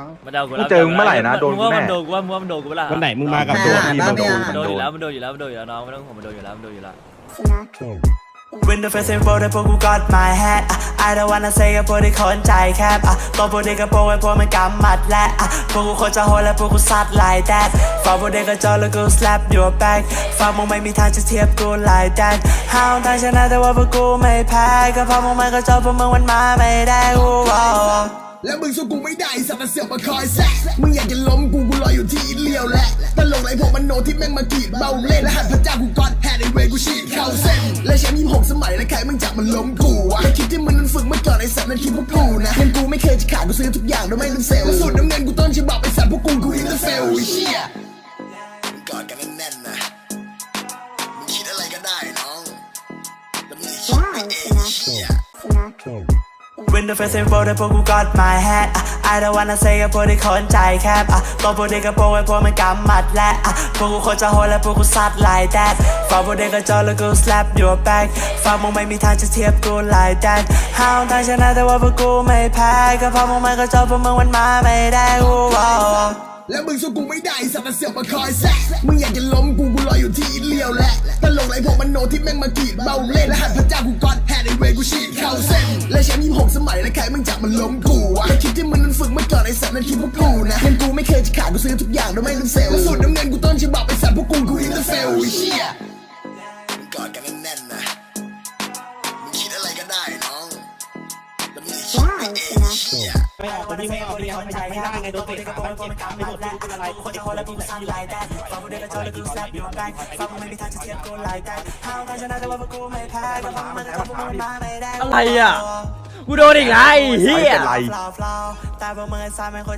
รั้งมันเดากูกูเจอมึงเมื่อไหร่นะโดนกูว่าแน่ มันโดนกูว่ามึงว่ามันโดนกูเปะล่าวันไหนมึงมากับโดตัวนพี่พี่มันโดนมันโดนโดอยู่นแล้วมันโดนอยู่แล้วมันโดนอยู่แล้วน้องไม่ต้องห่วงมันโดนอยู่แล้วมันโดนอยู่แล้ว When the first info ได้พวกกู got my hat อะ I don't wanna say กับพวกที่คนใจแคบอะตัวพวกเด็กกับพวกไอ้พวกมันกำหมัดและอะพวกกูโคตรจะโหดและพวกกูซัด like that ฝากพวกเด็กกับจอแล้วกู slap your back ฝากมึงไม่มีทางจะเทียบกู like that ห้าวทางชนะแต่ว่าพวกกูไม่แพ้ก็เพราะมึงมันก็จอพวกมึงมันมาไม่ได้กูว้าว แล้วมึงสู้กูไม่ได้สัตว์เสือกมาคอยแซะมึงอยากจะล้มกูกูรออยู่ที่อินเลียวแหละตลกไรพวกมันโนที่แม่งมากีดเบาเล่นและหันพระเจ้ากูกอดแฮร์ไอเวกูฉีดเข้าเส้นและแชมป์ยี่หกสมัยและใครมึงจับมันล้มกูอะและคิดที่มึงนั้นฝึกมาก่อนไอสัตว์นั้นคิดพวกกูนะเงินกูไม่เคยจะขาดกูซื้อทุกอย่างโดยไม่ลืมเซลล์สูตรน้ำเงินกูต้นฉบับไอสัตว์พวกกูกูอินเตอร์เฟลเชี่ย When the first info ได้พวกกู got my hat อะ I don't wanna say กับพวกที่คนใจแคบอะตัวพวกเด็กกับพวกไอ้พวกมันกำหมัดและอะพวกกูโคตรจะโหดและพวกกูซัด like that ฝากพวกเด็กกับจอแล้วกู slap your back ฝากมึงไม่มีทางจะเทียบกู like that ห้าวทางชนะแต่ว่าพวกกูไม่แพ้ก็เพราะมึงมันก็จอพวกมึงมันมาไม่ได้กูว้าแล้วมึงสู้กูไม่ได้สัตว์เสือกมาคอยแซะมึงอยากจะล้มกูกูรออยู่ที่อินเลียวแหละตลกไรพวกมันโนที่แม่งมากรีดเบาเล่นและหันพระเจ้ากูกอด เวกูฉีดเข้าเส้น และแชมป์ยี่หกสมัยและใครมึงจับมันล้มกูอะและคิดที่มึงนั้นฝึกมาก่อนไอสัตว์นั้นคิดพวกกูนะเงินกูไม่เคยจะขาดกูซื้อทุกอย่างโดยไม่ลืมเซลล์สูตรน้ำเงินกูต้นฉบับไอสัตว์พวก ไปเองเชี่ยไม่ออกคนที่ไม่ออกที่เขาใจไม่ได้ไงโดนเตะขาไม่เจ็บไม่หมดที่เป็นอะไรโคตรจะโหดและพวกกูซัด like that ฝากพวกเด็กกับจอแล้วกู slap your back ฝากมึงไม่มีทางจะเทียบกู like that ห้าวทางชนะแต่ว่าพวกกูไม่แพ้ก็เพราะมึงมันก็จอพวกมึงมันมาไม่ได้อะไรอะกูโดนอีกแล้วไอ้เหี้ยไม่เป็นไรแต่พวกมึงไอ้สายไม่ค่อย